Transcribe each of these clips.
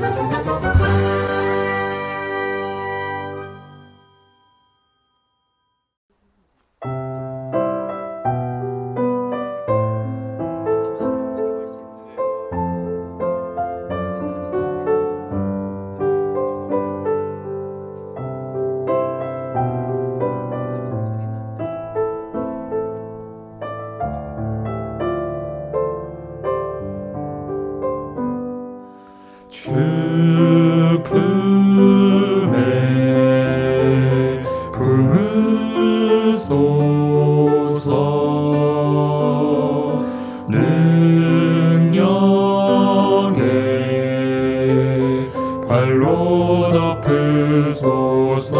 Música 발로 덮으소서.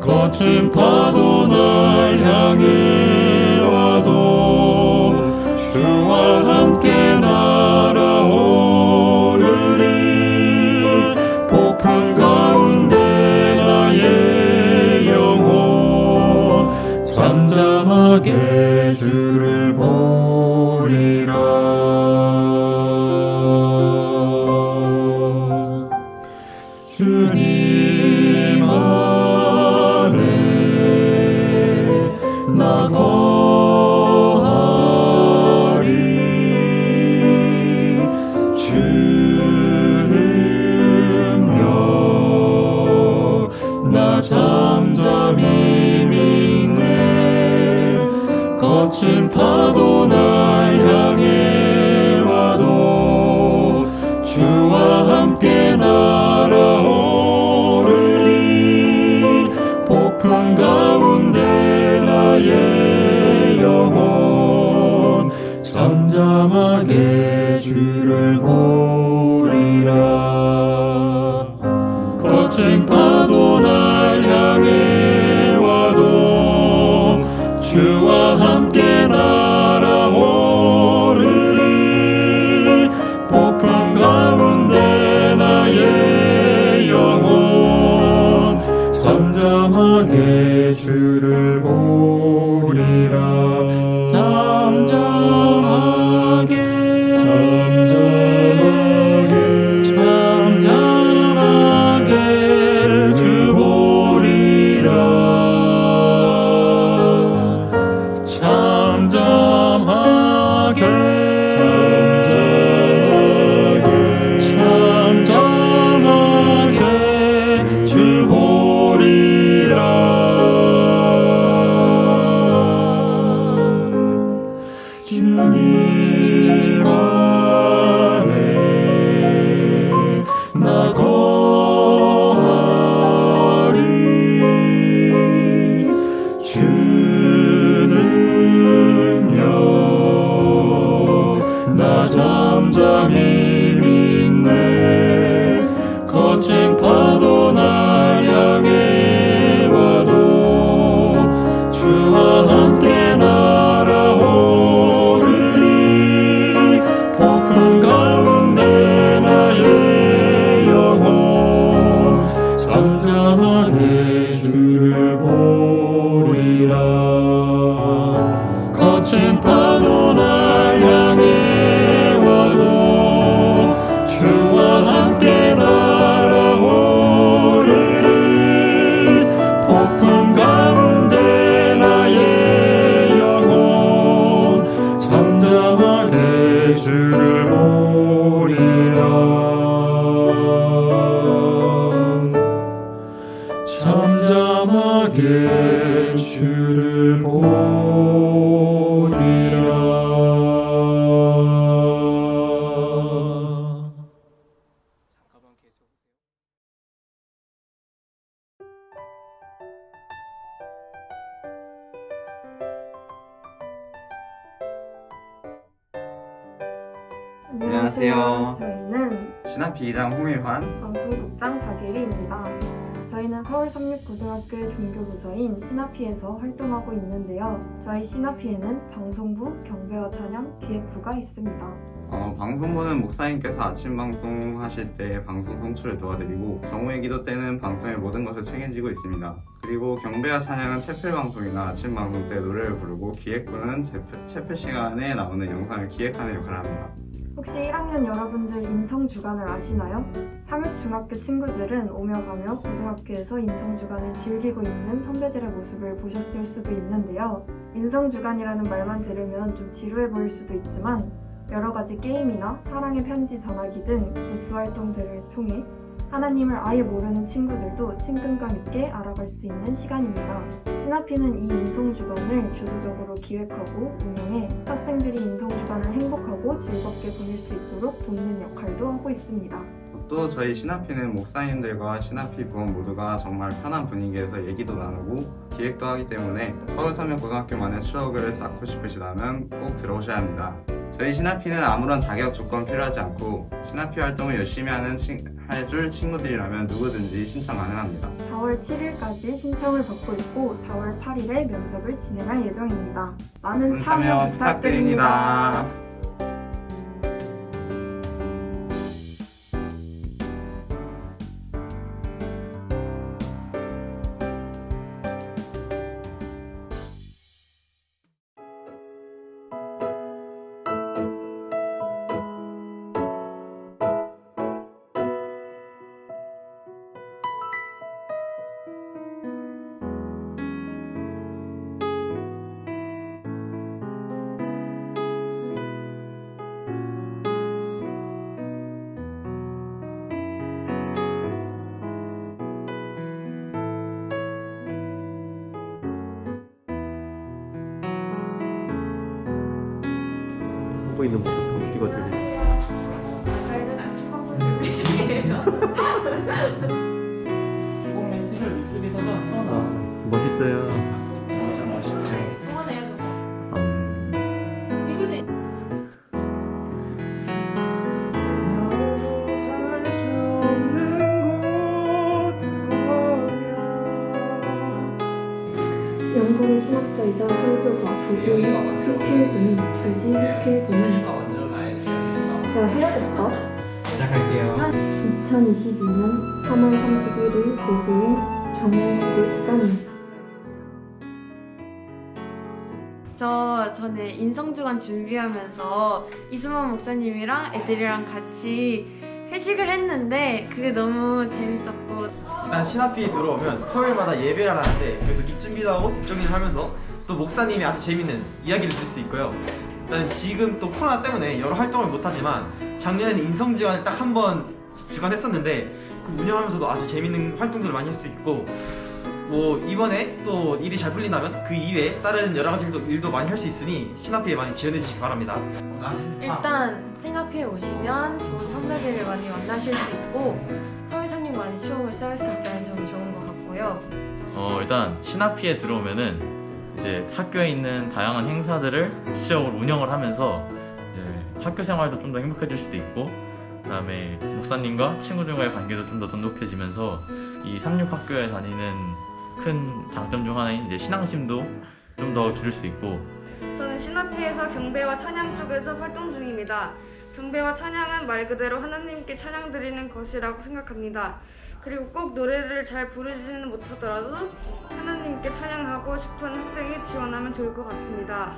거친 파도 날 향해 와도 주와 함께 날아오르리. 폭풍 가운데 나의 영혼 잠잠하게 주를 보리라 잠잠히 믿네. 거친 파도 날 향해 와도 주와 함께 날아오르리. 폭풍 가운데 나의 영혼 잠잠하게 주를 보 잠잠하게 주를 보리라 안녕하세요. 저희는 신합 비기장 홍일환 방송국장 박예리입니다. 저희는 서울 삼육고등학교의 종교부서인 시나피에서 활동하고 있는데요. 저희 시나피에는 방송부, 경배와 찬양, 기획부가 있습니다. 어, 방송부는 목사님께서 아침 방송 하실 때 방송 송출을 도와드리고 정오의 기도 때는 방송의 모든 것을 책임지고 있습니다. 그리고 경배와 찬양은 채플 방송이나 아침 방송 때 노래를 부르고 기획부는 채플, 채플 시간에 나오는 영상을 기획하는 역할을 합니다. 혹시 1학년 여러분들 인성주간을 아시나요? 삼육중학교 친구들은 오며 가며 고등학교에서 인성주간을 즐기고 있는 선배들의 모습을 보셨을 수도 있는데요. 인성주간이라는 말만 들으면 좀 지루해 보일 수도 있지만 여러 가지 게임이나 사랑의 편지 전하기 등 부스 활동들을 통해 하나님을 아예 모르는 친구들도 친근감 있게 알아갈 수 있는 시간입니다. 시나피는 이 인성주간을 주도적으로 기획하고 운영해 학생들이 인성주간을 행복 하고 즐겁게 보낼 수 있도록 돕는 역할도 하고 있습니다. 또 저희 시나피는 목사님들과 시나피 부원 모두가 정말 편한 분위기에서 얘기도 나누고 기획도 하기 때문에 서울 삼육고등학교만의 추억을 쌓고 싶으시다면 꼭 들어오셔야 합니다. 저희 시나피는 아무런 자격 조건 필요하지 않고 시나피 활동을 열심히 하는 친, 해줄 친구들이라면 누구든지 신청 가능합니다. 4월 7일까지 신청을 받고 있고 4월 8일에 면접을 진행할 예정입니다. 많은 참여, 참여 부탁드립니다. 부탁드립니다. 하고 있는 모습 좀 찍어줄래? 저희는 아침 방송 준비 중이에요. 기본 멘트를 이쪽에다가 써놔. 멋있어요. 설교가 조지 필필군이 조지 필필군이 야 해야겠다. 시작할게요. 2022년 3월 31일 고고의 정오기도 시간입니다. 저 전에 인성주간 준비하면서 이수만 목사님이랑 애들이랑 같이 회식을 했는데 그게 너무 재밌었고 일단 신학비 들어오면 토요일마다 예배를 하는데 그래서 깃준비도 하고 뒷정리를 하면서 또 목사님이 아주 재밌는 이야기를 들을 수 있고요. 일단 지금 또 코로나 때문에 여러 활동을 못하지만 작년에는 인성지원을 딱 한 번 주관했었는데 그 운영하면서도 아주 재밌는 활동들을 많이 할 수 있고 뭐 이번에 또 일이 잘 풀린다면 그 이외에 다른 여러 가지 일도, 일도 많이 할 수 있으니 신학비에 많이 지원해 주시기 바랍니다. 일단 생합회에 오시면 좋은 선배들을 많이 만나실 수 있고 서울 삼육 많이 추억을 쌓을 수 있다는 점이 좋은 것 같고요. 어, 일단 신학피에 들어오면은 이제 학교에 있는 다양한 행사들을 실질적으로 운영을 하면서 이제 학교 생활도 좀 더 행복해질 수도 있고 그다음에 목사님과 친구들과의 관계도 좀 더 돈독해지면서 이 삼육학교에 다니는 큰 장점 중 하나인 이제 신앙심도 좀 더 기를 수 있고 저는 신학회에서 경배와 찬양 쪽에서 활동 중입니다. 경배와 찬양은 말 그대로 하나님께 찬양 드리는 것이라고 생각합니다. 그리고 꼭 노래를 잘 부르지는 못하더라도 하나님께 찬양하고 싶은 학생이 지원하면 좋을 것 같습니다.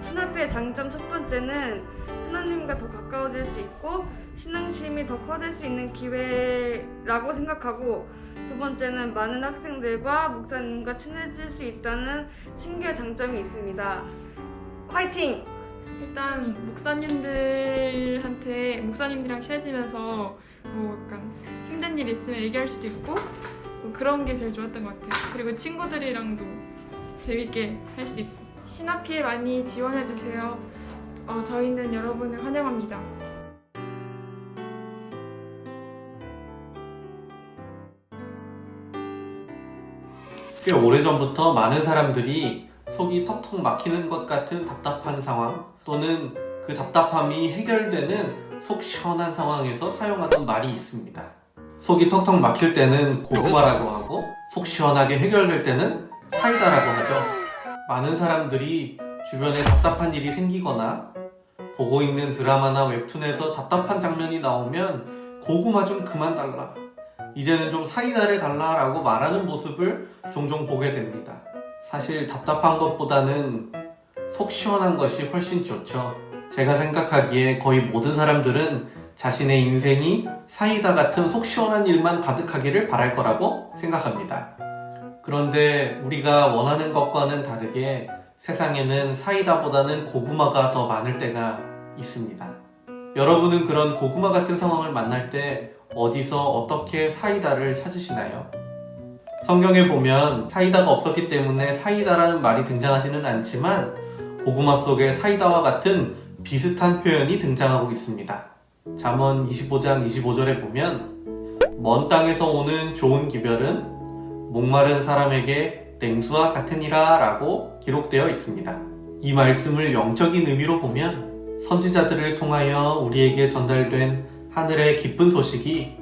신학회의 장점 첫 번째는 하나님과 더 가까워질 수 있고 신앙심이 더 커질 수 있는 기회라고 생각하고 두 번째는 많은 학생들과 목사님과 친해질 수 있다는 친교의 장점이 있습니다. 화이팅! 일단 목사님들한테 목사님들이랑 친해지면서 뭐 약간 힘든 일 있으면 얘기할 수도 있고 뭐 그런 게 제일 좋았던 것 같아요. 그리고 친구들이랑도 재밌게 할 수 있고 신학피에 많이 지원해 주세요. 어, 저희는 여러분을 환영합니다. 꽤 오래전부터 많은 사람들이 속이 턱턱 막히는 것 같은 답답한 상황 또는 그 답답함이 해결되는 속 시원한 상황에서 사용하던 말이 있습니다. 속이 턱턱 막힐 때는 고구마라고 하고 속 시원하게 해결될 때는 사이다라고 하죠. 많은 사람들이 주변에 답답한 일이 생기거나 보고 있는 드라마나 웹툰에서 답답한 장면이 나오면 고구마 좀 그만 달라. 이제는 좀 사이다를 달라라고 말하는 모습을 종종 보게 됩니다. 사실 답답한 것보다는 속 시원한 것이 훨씬 좋죠. 제가 생각하기에 거의 모든 사람들은 자신의 인생이 사이다 같은 속 시원한 일만 가득하기를 바랄 거라고 생각합니다. 그런데 우리가 원하는 것과는 다르게 세상에는 사이다보다는 고구마가 더 많을 때가 있습니다. 여러분은 그런 고구마 같은 상황을 만날 때 어디서 어떻게 사이다를 찾으시나요? 성경에 보면 사이다가 없었기 때문에 사이다라는 말이 등장하지는 않지만 고구마 속에 사이다와 같은 비슷한 표현이 등장하고 있습니다. 잠언 25장 25절에 보면 먼 땅에서 오는 좋은 기별은 목마른 사람에게 냉수와 같으니라 라고 기록되어 있습니다. 이 말씀을 영적인 의미로 보면 선지자들을 통하여 우리에게 전달된 하늘의 기쁜 소식이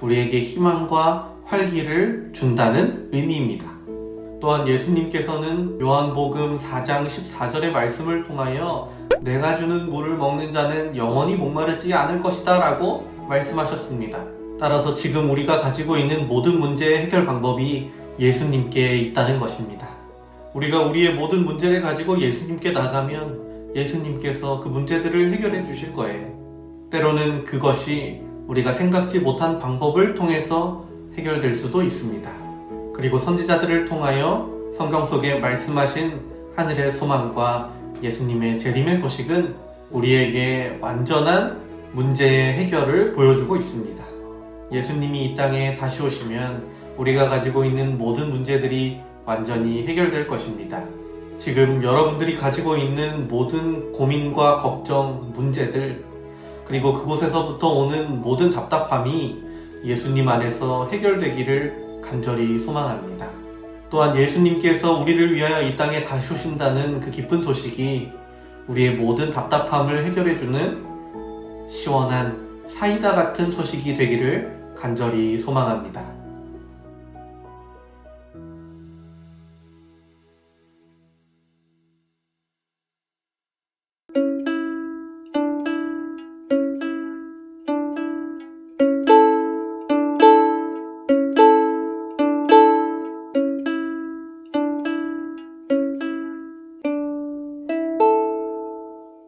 우리에게 희망과 활기를 준다는 의미입니다. 또한 예수님께서는 요한복음 4장 14절의 말씀을 통하여 내가 주는 물을 먹는 자는 영원히 목마르지 않을 것이다 라고 말씀하셨습니다. 따라서 지금 우리가 가지고 있는 모든 문제의 해결 방법이 예수님께 있다는 것입니다. 우리가 우리의 모든 문제를 가지고 예수님께 나가면 예수님께서 그 문제들을 해결해 주실 거예요. 때로는 그것이 우리가 생각지 못한 방법을 통해서 해결될 수도 있습니다. 그리고 선지자들을 통하여 성경 속에 말씀하신 하늘의 소망과 예수님의 재림의 소식은 우리에게 완전한 문제의 해결을 보여주고 있습니다. 예수님이 이 땅에 다시 오시면 우리가 가지고 있는 모든 문제들이 완전히 해결될 것입니다. 지금 여러분들이 가지고 있는 모든 고민과 걱정, 문제들, 그리고 그곳에서부터 오는 모든 답답함이 예수님 안에서 해결되기를 간절히 소망합니다. 또한 예수님께서 우리를 위하여 이 땅에 다시 오신다는 그 기쁜 소식이 우리의 모든 답답함을 해결해주는 시원한 사이다 같은 소식이 되기를 간절히 소망합니다.